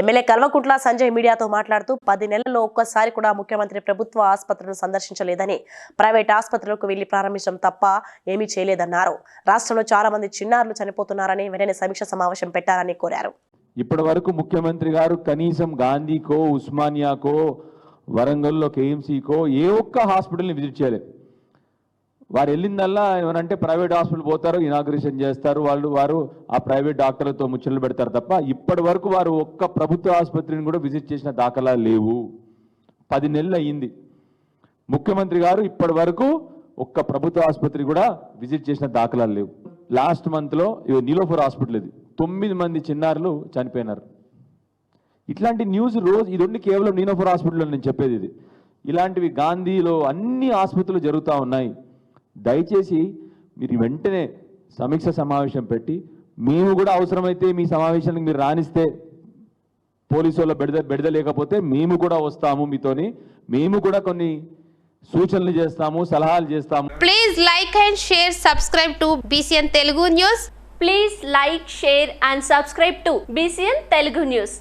MLA Kalvakuntla Sanjay మీడియాతో మాట్లాడుతూ పది నెలల్లో ఒక్కసారి కూడా ముఖ్యమంత్రి ప్రభుత్వ ఆసుపత్రులను సందర్శించలేదని ప్రైవేట్ ఆసుపత్రులకు వెళ్ళి ప్రారంభించడం తప్ప ఏమీ చేయలేదన్నారు. రాష్ట్రంలో చాలా మంది చిన్నారులు చనిపోతున్నారని వెంటనే సమీక్ష సమావేశం పెట్టాలని కోరారు. ఇప్పటి వరకు ముఖ్యమంత్రి గారు కనీసం గాంధీకో ఉస్మానియాకో వరంగల్లో కేఎంసీకో ఏ ఒక్క హాస్పిటల్ని విజిట్ చేయలేదు. వారు వెళ్ళిందల్లా ఏమనంటే ప్రైవేట్ హాస్పిటల్ పోతారు ఇనాగ్రేషన్ చేస్తారు వాళ్ళు వారు ఆ ప్రైవేట్ డాక్టర్లతో ముచ్చట్లు పెడతారు తప్ప ఇప్పటి వరకు వారు ఒక్క ప్రభుత్వ ఆసుపత్రిని కూడా విజిట్ చేసిన దాఖలా లేవు. పది నెలలు అయ్యింది. ముఖ్యమంత్రి గారు ఇప్పటి వరకు ఒక్క ప్రభుత్వ ఆసుపత్రి కూడా విజిట్ చేసిన దాఖలాలు లేవు. లాస్ట్ మంత్లో ఇవి నీలోఫర్ హాస్పిటల్ ఇది. తొమ్మిది మంది చిన్నారులు చనిపోయినారు. ఇట్లాంటి న్యూస్ రోజు ఇది కేవలం నీలోఫర్ హాస్పిటల్లో నేను చెప్పేది ఇది. ఇలాంటివి గాంధీలో అన్ని ఆసుపత్రులు జరుగుతూ ఉన్నాయి. దయచేసి మీరు వెంటనే సమీక్ష సమావేశం పెట్టి మేము కూడా అవసరమైతే మీ సమావేశానికి మీరు రాణిస్తే పోలీసు వాళ్ళ బెడద బెడద లేకపోతే మేము కూడా వస్తాము మీతోని. మేము కూడా కొన్ని సూచనలు చేస్తాము సలహాలు చేస్తాము. Please like and share subscribe to BCN Telugu news please like share and subscribe to BCN Telugu news